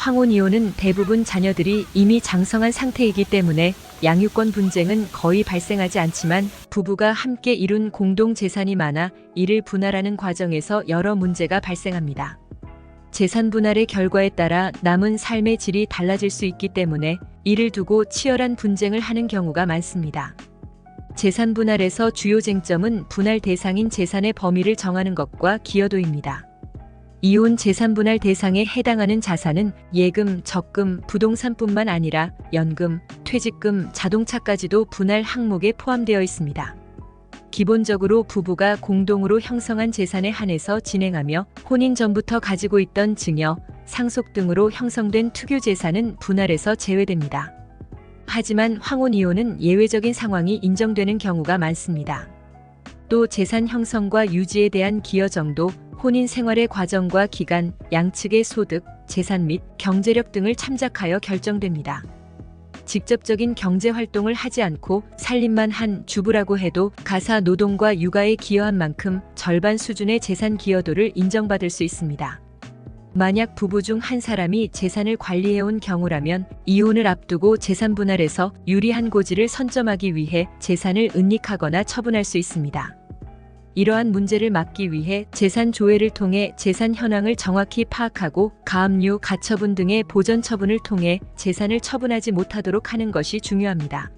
황혼 이혼은 대부분 자녀들이 이미 장성한 상태이기 때문에 양육권 분쟁은 거의 발생하지 않지만 부부가 함께 이룬 공동 재산이 많아 이를 분할하는 과정에서 여러 문제가 발생합니다. 재산 분할의 결과에 따라 남은 삶의 질이 달라질 수 있기 때문에 이를 두고 치열한 분쟁을 하는 경우가 많습니다. 재산 분할에서 주요 쟁점은 분할 대상인 재산의 범위를 정하는 것과 기여도입니다. 이혼 재산 분할 대상에 해당하는 자산은 예금, 적금, 부동산뿐만 아니라 연금, 퇴직금, 자동차까지도 분할 항목에 포함되어 있습니다. 기본적으로 부부가 공동으로 형성한 재산에 한해서 진행하며 혼인 전부터 가지고 있던 증여, 상속 등으로 형성된 투교 재산은 분할에서 제외됩니다. 하지만 황혼 이혼은 예외적인 상황이 인정되는 경우가 많습니다. 또 재산 형성과 유지에 대한 기여 정도, 혼인 생활의 과정과 기간, 양측의 소득, 재산 및 경제력 등을 참작하여 결정됩니다. 직접적인 경제 활동을 하지 않고 살림만 한 주부라고 해도 가사 노동과 육아에 기여한 만큼 절반 수준의 재산 기여도를 인정받을 수 있습니다. 만약 부부 중 한 사람이 재산을 관리해온 경우라면 이혼을 앞두고 재산 분할에서 유리한 고지를 선점하기 위해 재산을 은닉하거나 처분할 수 있습니다. 이러한 문제를 막기 위해 재산 조회를 통해 재산 현황을 정확히 파악하고 가압류, 가처분 등의 보전 처분을 통해 재산을 처분하지 못하도록 하는 것이 중요합니다.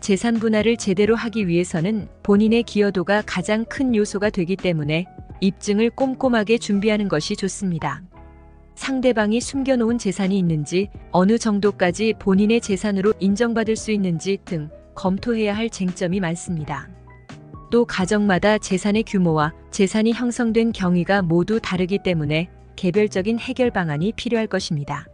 재산 분할을 제대로 하기 위해서는 본인의 기여도가 가장 큰 요소가 되기 때문에 입증을 꼼꼼하게 준비하는 것이 좋습니다. 상대방이 숨겨놓은 재산이 있는지, 어느 정도까지 본인의 재산으로 인정받을 수 있는지 등 검토해야 할 쟁점이 많습니다. 또 가정마다 재산의 규모와 재산이 형성된 경위가 모두 다르기 때문에 개별적인 해결 방안이 필요할 것입니다.